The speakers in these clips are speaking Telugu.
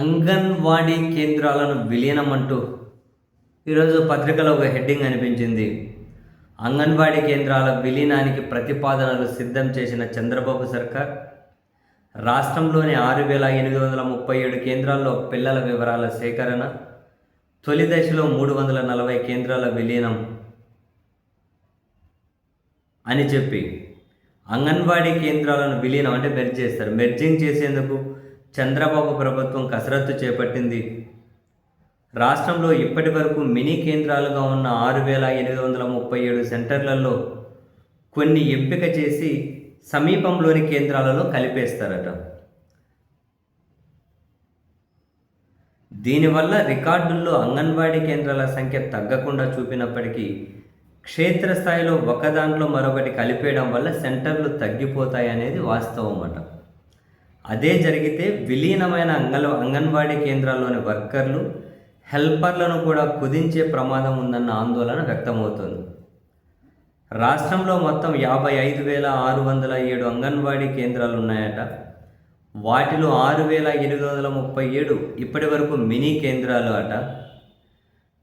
అంగన్వాడీ కేంద్రాలను విలీనం అంటూ ఈరోజు పత్రికలో ఒక హెడ్డింగ్ అనిపించింది. అంగన్వాడీ కేంద్రాల విలీనానికి ప్రతిపాదనలు సిద్ధం చేసిన చంద్రబాబు సర్కార్ రాష్ట్రంలోని ఆరు వేల ఎనిమిది వందల ముప్పై ఏడు కేంద్రాల్లో పిల్లల వివరాల సేకరణ తొలి దశలో మూడు వందల నలభై కేంద్రాల విలీనం అని చెప్పి అంగన్వాడీ కేంద్రాలను విలీనం అంటే మెర్జ్ చేస్తారు. మెర్జింగ్ చేసేందుకు చంద్రబాబు ప్రభుత్వం కసరత్తు చేపట్టింది. రాష్ట్రంలో ఇప్పటి వరకు మినీ కేంద్రాలుగా ఉన్న ఆరు వేల ఎనిమిది వందల ముప్పై ఏడు సెంటర్లలో కొన్ని ఎంపిక చేసి సమీపంలోని కేంద్రాలలో కలిపేస్తారట. దీనివల్ల రికార్డుల్లో అంగన్వాడీ కేంద్రాల సంఖ్య తగ్గకుండా చూపినప్పటికీ క్షేత్రస్థాయిలో ఒకదాంట్లో మరొకటి కలిపేయడం వల్ల సెంటర్లు తగ్గిపోతాయి అనేది వాస్తవం అట అదే జరిగితే విలీనమైన అంగల అంగన్వాడీ కేంద్రాల్లోని వర్కర్లు హెల్పర్లను కూడా కుదించే ప్రమాదం ఉందన్న ఆందోళన వ్యక్తమవుతుంది. రాష్ట్రంలో మొత్తం యాభై ఐదు వేల ఆరు వందల ఏడు అంగన్వాడీ కేంద్రాలు ఉన్నాయట వాటిలో ఆరు వేల ఎనిమిది వందల ముప్పై ఏడు ఇప్పటి వరకు మినీ కేంద్రాలు అట.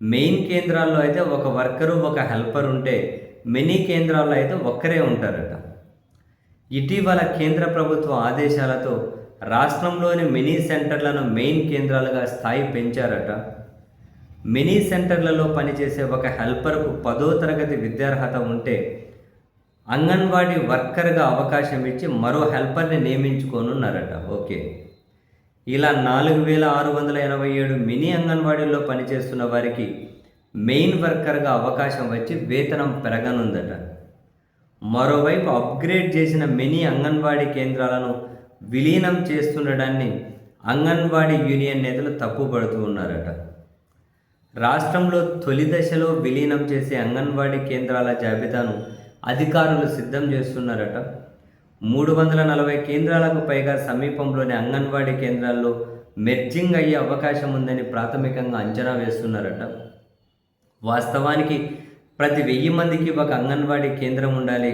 మెయిన్ కేంద్రాల్లో అయితే ఒక వర్కరు ఒక హెల్పర్ ఉంటే మినీ కేంద్రాల్లో అయితే ఒక్కరే ఉంటారట. ఇటీవల కేంద్ర ప్రభుత్వ ఆదేశాలతో రాష్ట్రంలోని మినీ సెంటర్లను మెయిన్ కేంద్రాలుగా స్థాయి పెంచారట. మినీ సెంటర్లలో పనిచేసే ఒక హెల్పర్కు పదో తరగతి విద్యార్హత ఉంటే అంగన్వాడీ వర్కర్గా అవకాశం ఇచ్చి మరో హెల్పర్ని నియమించుకోనున్నారట. ఓకే. ఇలా నాలుగు వేల ఆరు వందల ఎనభై ఏడు మినీ అంగన్వాడీల్లో పనిచేస్తున్న వారికి మెయిన్ వర్కర్గా అవకాశం వచ్చి వేతనం పెరగనుందట. మరోవైపు అప్గ్రేడ్ చేసిన మినీ అంగన్వాడీ కేంద్రాలను విలీనం చేస్తుండడాన్ని అంగన్వాడీ యూనియన్ నేతలు తప్పుపడుతూ ఉన్నారట. రాష్ట్రంలో తొలి దశలో విలీనం చేసే అంగన్వాడీ కేంద్రాల జాబితాను అధికారులు సిద్ధం చేస్తున్నారట. మూడు వందల నలభై కేంద్రాలకు పైగా సమీపంలోని అంగన్వాడీ కేంద్రాల్లో మెర్జింగ్ అయ్యే అవకాశం ఉందని ప్రాథమికంగా అంచనా వేస్తున్నారట. వాస్తవానికి ప్రతి వెయ్యి మందికి ఒక అంగన్వాడీ కేంద్రం ఉండాలి.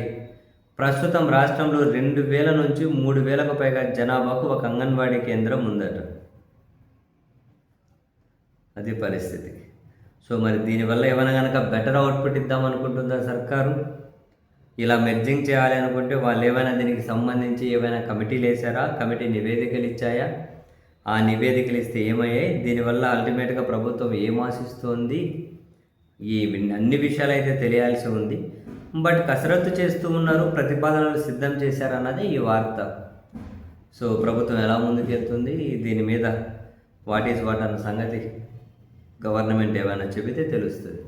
ప్రస్తుతం రాష్ట్రంలో రెండు వేల నుంచి మూడు వేలకు పైగా జనాభాకు ఒక అంగన్వాడీ కేంద్రం ఉందట. అది పరిస్థితి. సో మరి దీనివల్ల ఏమైనా కనుక బెటర్ అవుట్పుట్ ఇద్దాం అనుకుంటుందా సర్కారు? ఇలా మెర్జింగ్ చేయాలి అనుకుంటే వాళ్ళు ఏమైనా దీనికి సంబంధించి ఏమైనా కమిటీలు వేశారా? కమిటీ నివేదికలు ఇచ్చాయా? ఆ నివేదికలు ఇస్తే ఏమయ్యాయి? దీనివల్ల అల్టిమేట్గా ప్రభుత్వం ఏం ఆశిస్తోంది? ఈ అన్ని విషయాలు అయితే తెలియాల్సి ఉంది. బట్ కసరత్తు చేస్తూ ఉన్నారు ప్రతిపాదనలు సిద్ధం చేశారన్నది ఈ వార్త. సో ప్రభుత్వం ఎలా ముందుకెళ్తుంది దీని మీద వాట్ ఈజ్ వాట్ అన్న సంగతి గవర్నమెంట్ ఏమైనా చెబితే తెలుస్తుంది.